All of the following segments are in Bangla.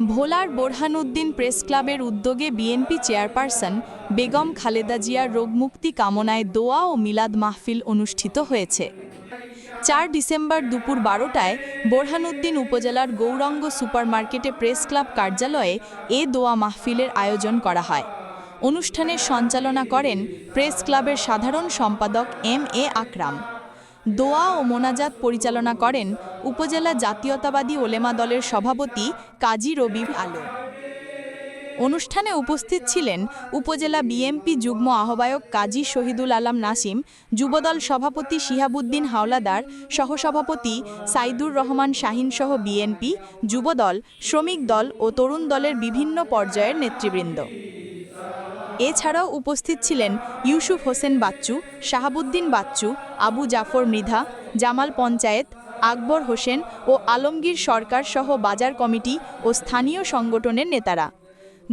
ভোলার বোরহানউদ্দিন প্রেস ক্লাবের উদ্যোগে বিএনপি চেয়ারপারসন বেগম খালেদা জিয়ার রোগমুক্তি কামনায় দোয়া ও মিলাদ মাহফিল অনুষ্ঠিত হয়েছে। চার ডিসেম্বর দুপুর বারোটায় বোরহানউদ্দিন উপজেলার গৌরঙ্গ সুপারমার্কেটে প্রেস ক্লাব কার্যালয়ে এ দোয়া মাহফিলের আয়োজন করা হয়। অনুষ্ঠানের সঞ্চালনা করেন প্রেস ক্লাবের সাধারণ সম্পাদক এম এ আকরাম। দোয়া ও মোনাজাত পরিচালনা করেন উপজেলা জাতীয়তাবাদী ওলেমা দলের সভাপতি কাজী রবি আলো। অনুষ্ঠানে উপস্থিত ছিলেন উপজেলা বিএমপি যুগ্ম আহ্বায়ক কাজী শহীদুল আলম নাসিম, যুবদল সভাপতি শিহাবুদ্দিন হাওলাদার, সহসভাপতি সাইদুর রহমান শাহিনসহ বিএনপি, যুবদল, শ্রমিক দল ও তরুণ দলের বিভিন্ন পর্যায়ের নেতৃবৃন্দ। এছাড়াও উপস্থিত ছিলেন ইউসুফ হোসেন বাচ্চু, শাহাবুদ্দিন বাচ্চু, আবু জাফর মৃধা, জামাল পঞ্চায়েত, আকবর হোসেন ও আলমগীর সরকার সহ বাজার কমিটি ও স্থানীয় সংগঠনের নেতারা।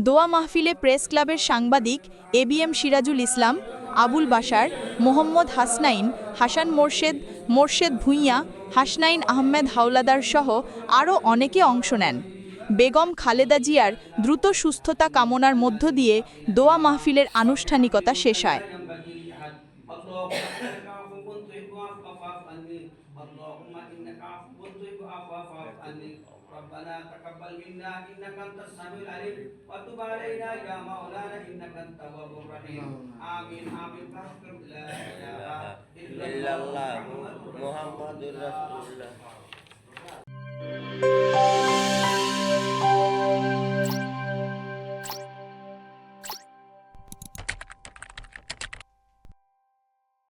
দোয়া মাহফিলে প্রেস ক্লাবের সাংবাদিক এবিএম সিরাজুল ইসলাম, আবুল বাশার, মোহাম্মদ হাসনাইন, হাসান মোর্শেদ মোর্শেদ ভুঁইয়া, হাসনাইন আহমেদ হাওলাদার সহ আরও অনেকে অংশ নেন। বেগম খালেদা জিয়ার দ্রুত সুস্থতা কামনার মধ্য দিয়ে দোয়া মাহফিলের আনুষ্ঠানিকতা শেষ হয় اللهم انك عفو تحب العفو فاعف عني اللهم انك عفو تحب العفو فاعف عني ربنا تقبل منا انك انت السميع العليم وتب علينا يا مولانا انك انت التواب الرحيم امين امين فاغفر لا اله الا الله محمد رسول الله